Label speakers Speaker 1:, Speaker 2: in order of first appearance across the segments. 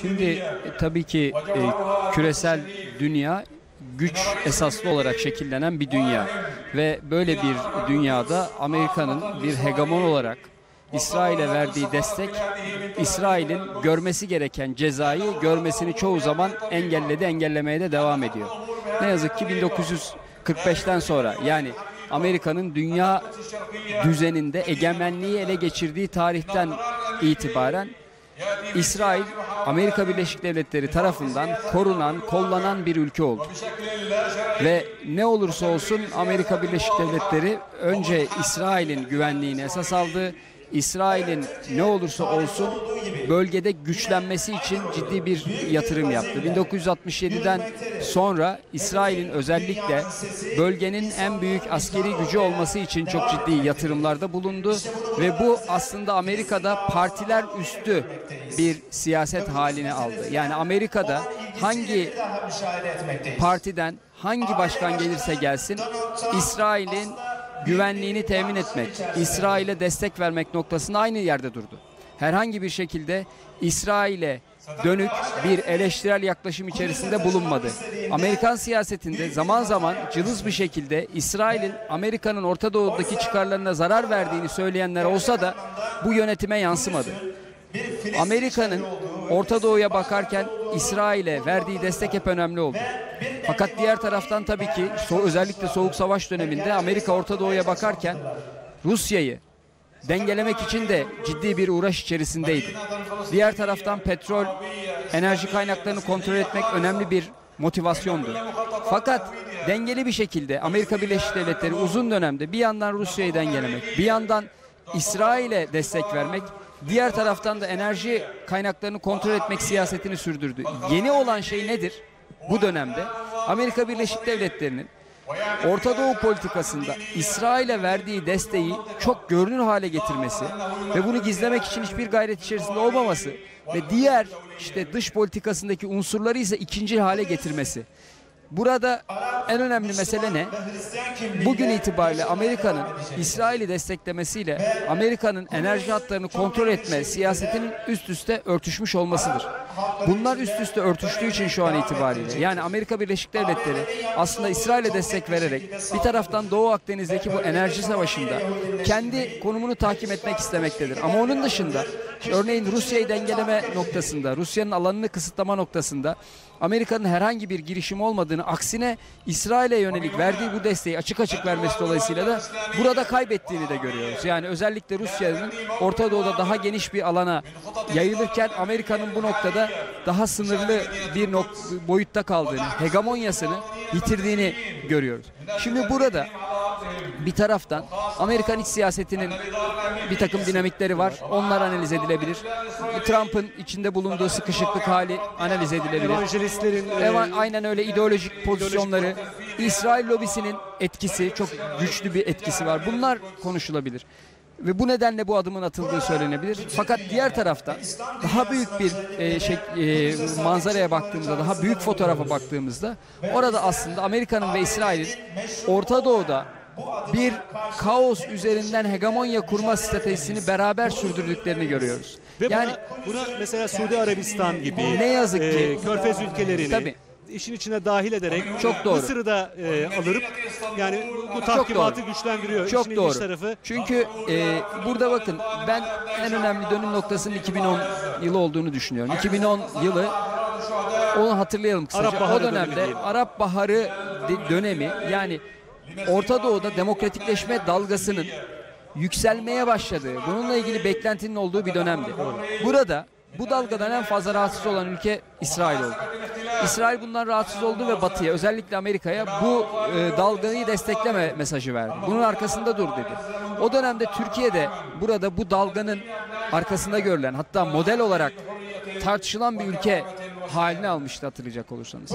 Speaker 1: Şimdi e, tabii ki e, küresel dünya güç esaslı olarak şekillenen bir dünya ve böyle bir dünyada Amerika'nın bir hegemon olarak İsrail'e verdiği destek İsrail'in görmesi gereken cezayı görmesini çoğu zaman engelledi, engellemeye de devam ediyor. Ne yazık ki 1945'ten sonra yani Amerika'nın dünya düzeninde egemenliği ele geçirdiği tarihten itibaren İsrail Amerika Birleşik Devletleri tarafından korunan, kollanan bir ülke oldu. Ve ne olursa olsun Amerika Birleşik Devletleri önce İsrail'in güvenliğini esas aldı. İsrail'in ne olursa olsun bölgede güçlenmesi için ciddi bir yatırım yaptı. 1967'den sonra İsrail'in özellikle bölgenin en büyük askeri gücü olması için çok ciddi yatırımlarda bulundu ve bu aslında Amerika'da partiler üstü bir siyaset haline aldı. Yani Amerika'da hangi partiden hangi başkan gelirse gelsin İsrail'in güvenliğini temin etmek, İsrail'e destek vermek noktasında aynı yerde durdu. Herhangi bir şekilde İsrail'e dönük bir eleştirel yaklaşım içerisinde bulunmadı. Amerikan siyasetinde zaman zaman cılız bir şekilde İsrail'in Amerika'nın Orta Doğu'daki çıkarlarına zarar verdiğini söyleyenler olsa da bu yönetime yansımadı. Amerika'nın Orta Doğu'ya bakarken İsrail'e verdiği destek hep önemli oldu. Fakat diğer taraftan tabii ki özellikle Soğuk Savaş döneminde Amerika Orta Doğu'ya bakarken Rusya'yı dengelemek için de ciddi bir uğraş içerisindeydi. Diğer taraftan petrol, enerji kaynaklarını kontrol etmek önemli bir motivasyondu. Fakat dengeli bir şekilde Amerika Birleşik Devletleri uzun dönemde bir yandan Rusya'yı dengelemek, bir yandan İsrail'e destek vermek, diğer taraftan da enerji kaynaklarını kontrol etmek siyasetini sürdürdü. Yeni olan şey nedir? Bu dönemde Amerika Birleşik Devletleri'nin Orta Doğu politikasında İsrail'e verdiği desteği çok görünür hale getirmesi ve bunu gizlemek için hiçbir gayret içerisinde olmaması ve diğer işte dış politikasındaki unsurları ise ikinci hale getirmesi. Burada en önemli mesele ne? Bugün itibariyle Amerika'nın İsrail'i desteklemesiyle Amerika'nın enerji hatlarını kontrol etme siyasetinin üst üste örtüşmüş olmasıdır. Bunlar üst üste örtüştüğü için şu an itibariyle yani Amerika Birleşik Devletleri aslında İsrail'e destek vererek bir taraftan Doğu Akdeniz'deki bu enerji savaşında kendi konumunu takip etmek istemektedir. Ama onun dışında örneğin Rusya'yı dengeleme noktasında, Rusya'nın alanını kısıtlama noktasında Amerika'nın herhangi bir girişimi olmadığını aksine İsrail'e yönelik verdiği bu desteği açık açık vermesi dolayısıyla da burada kaybettiğini de görüyoruz. Yani özellikle Rusya'nın Orta Doğu'da daha geniş bir alana yayılırken Amerika'nın bu noktada daha sınırlı bir boyutta kaldığını, hegemonyasını yitirdiğini görüyoruz. Şimdi burada bir taraftan Amerikan iç siyasetinin bir takım dinamikleri var. Onlar analiz edilebilir. Trump'ın içinde bulunduğu sıkışıklık hali analiz edilebilir.
Speaker 2: Evangelistlerin
Speaker 1: Eva, aynen öyle ideolojik pozisyonları, İsrail lobisinin etkisi, çok güçlü bir etkisi var. Bunlar konuşulabilir. Ve bu nedenle bu adımın atıldığı söylenebilir. Fakat diğer tarafta daha büyük bir e, şey, e, manzaraya baktığımızda, daha büyük fotoğrafa baktığımızda orada aslında Amerika'nın ve İsrail'in Orta Doğu'da bir kaos üzerinden hegemonya kurma stratejisini beraber sürdürdüklerini görüyoruz.
Speaker 2: Ve yani buna, buna mesela Suudi Arabistan gibi
Speaker 1: ne yazık ki
Speaker 2: e, Körfez ülkelerini
Speaker 1: tabii,
Speaker 2: işin içine dahil ederek
Speaker 1: çok doğru.
Speaker 2: Mısır'ı da e, alırıp yani bu tahkimatı güçlendiriyor.
Speaker 1: Çok
Speaker 2: İşin
Speaker 1: doğru.
Speaker 2: Tarafı.
Speaker 1: Çünkü e, burada bakın ben en önemli dönüm noktasının 2010 yılı olduğunu düşünüyorum. 2010 yılı onu hatırlayalım kısaca.
Speaker 2: Arap Baharı
Speaker 1: o dönemde Arap Baharı dönemi yani Orta Doğu'da demokratikleşme dalgasının yükselmeye başladığı, bununla ilgili beklentinin olduğu bir dönemdi. Burada bu dalgadan en fazla rahatsız olan ülke İsrail oldu. İsrail bundan rahatsız oldu ve Batı'ya özellikle Amerika'ya bu e, dalgayı destekleme mesajı verdi. Bunun arkasında dur dedi. O dönemde Türkiye'de burada bu dalganın arkasında görülen hatta model olarak tartışılan bir ülke haline almıştı hatırlayacak olursanız.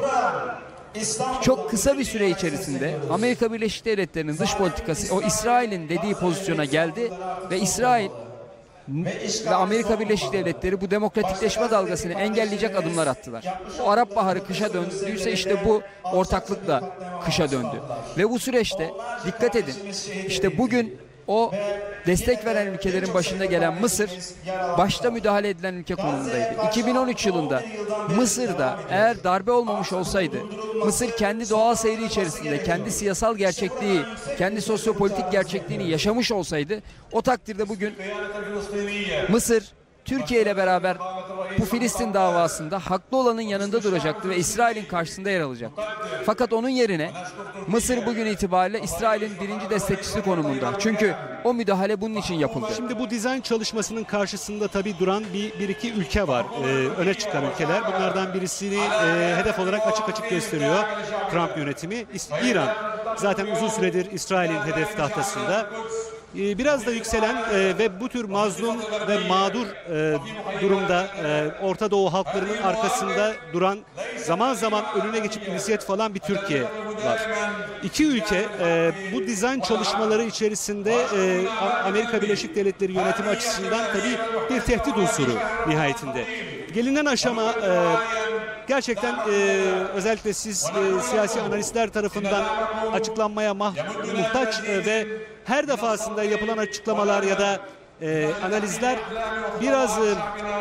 Speaker 1: Çok kısa bir süre içerisinde Amerika Birleşik Devletleri'nin dış politikası o İsrail'in dediği pozisyona geldi ve İsrail ve Amerika Birleşik Devletleri bu demokratikleşme dalgasını engelleyecek adımlar attılar. O Arap Baharı kışa döndüyse işte bu ortaklıkla kışa döndü. Ve bu süreçte dikkat edin işte bugün o destek veren ülkelerin başında gelen Mısır başta müdahale edilen ülke konumundaydı. 2013 yılında Mısır'da eğer darbe olmamış olsaydı Mısır kendi doğal seyri içerisinde kendi siyasal gerçekliği, kendi sosyopolitik gerçekliğini yaşamış olsaydı o takdirde bugün Mısır Türkiye ile beraber bu Filistin davasında haklı olanın yanında duracaktı ve İsrail'in karşısında yer alacaktı. Fakat onun yerine Mısır bugün itibariyle İsrail'in birinci destekçisi konumunda. Çünkü o müdahale bunun için yapıldı.
Speaker 2: Şimdi bu dizayn çalışmasının karşısında tabii duran bir, bir iki ülke var. Ee, öne çıkan ülkeler. Bunlardan birisini e, hedef olarak açık açık gösteriyor Trump yönetimi. İran. Zaten uzun süredir İsrail'in hedef tahtasında. Ee, biraz da yükselen e, ve bu tür mazlum ve mağdur e, durumda e, Orta Doğu halklarının arkasında duran zaman zaman önüne geçip inisiyatif alan bir Türkiye var. İki ülke bu dizayn çalışmaları içerisinde Amerika Birleşik Devletleri yönetimi açısından tabii bir tehdit unsuru nihayetinde. Gelinen aşama gerçekten e, özellikle siz e, siyasi analistler tarafından açıklanmaya muhtaç e, ve her defasında yapılan açıklamalar ya da e, analizler biraz e,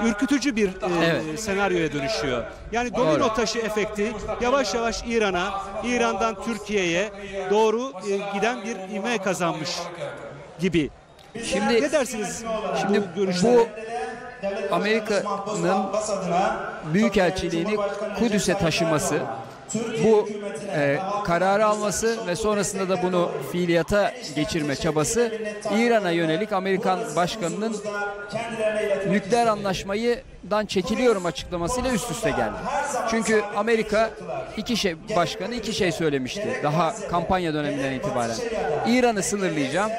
Speaker 2: ürkütücü bir e,
Speaker 1: Evet.
Speaker 2: senaryoya dönüşüyor. Yani domino
Speaker 1: Doğru.
Speaker 2: taşı efekti yavaş yavaş İran'a, İran'dan Türkiye'ye doğru e, giden bir ivme kazanmış gibi.
Speaker 1: Şimdi
Speaker 2: Ne dersiniz
Speaker 1: Şimdi
Speaker 2: bu görüşlere?
Speaker 1: bu Amerika'nın büyükelçiliğini Kudüs'e taşıması, bu e, kararı alması ve sonrasında da bunu fiiliyata geçirme çabası İran'a yönelik Amerikan başkanının nükleer anlaşmayıdan çekiliyorum açıklamasıyla üst üste geldi. Çünkü Amerika iki şey başkanı iki şey söylemişti daha kampanya döneminden itibaren. İran'ı sınırlayacağım,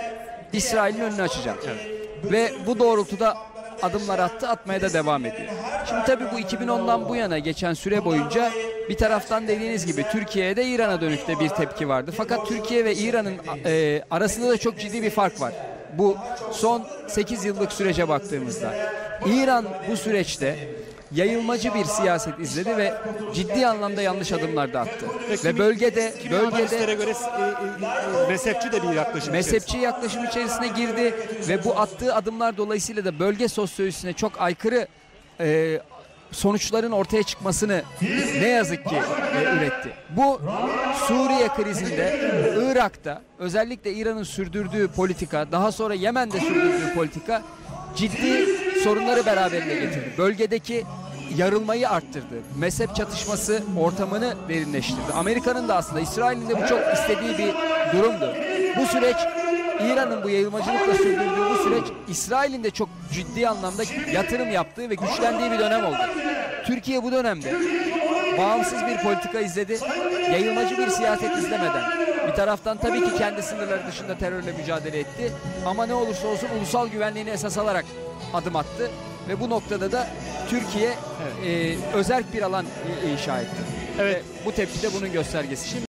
Speaker 1: İsrail'in önünü açacağım. Ve bu doğrultuda adımlar attı, atmaya da devam ediyor. Şimdi tabii bu 2010'dan bu yana geçen süre boyunca bir taraftan dediğiniz gibi Türkiye'de İran'a dönük de bir tepki vardı. Fakat Türkiye ve İran'ın e, arasında da çok ciddi bir fark var. Bu son 8 yıllık sürece baktığımızda. İran bu süreçte yayılmacı bir siyaset izledi ve ciddi anlamda yanlış adımlar da attı. Ve bölgede bölgede
Speaker 2: göre e, e, e, mezhepçi de bir yaklaşım.
Speaker 1: mezhepçi yaklaşım içerisine girdi ve bu attığı adımlar dolayısıyla da bölge sosyolojisine çok aykırı e, sonuçların ortaya çıkmasını ne yazık ki e, üretti. Bu Suriye krizinde, Irak'ta özellikle İran'ın sürdürdüğü politika, daha sonra Yemen'de sürdürdüğü politika ciddi sorunları beraberinde getirdi. Bölgedeki yarılmayı arttırdı. Mezhep çatışması ortamını derinleştirdi. Amerika'nın da aslında İsrail'in de bu çok istediği bir durumdu. Bu süreç İran'ın bu yayılmacılıkla sürdürdüğü bu süreç İsrail'in de çok ciddi anlamda yatırım yaptığı ve güçlendiği bir dönem oldu. Türkiye bu dönemde bağımsız bir politika izledi. Yayılmacı bir siyaset izlemeden bir taraftan tabii ki kendi sınırları dışında terörle mücadele etti. Ama ne olursa olsun ulusal güvenliğini esas alarak adım attı. Ve bu noktada da Türkiye e, özerk bir alan inşa etti.
Speaker 2: Evet.
Speaker 1: Ve bu tepki de bunun göstergesi.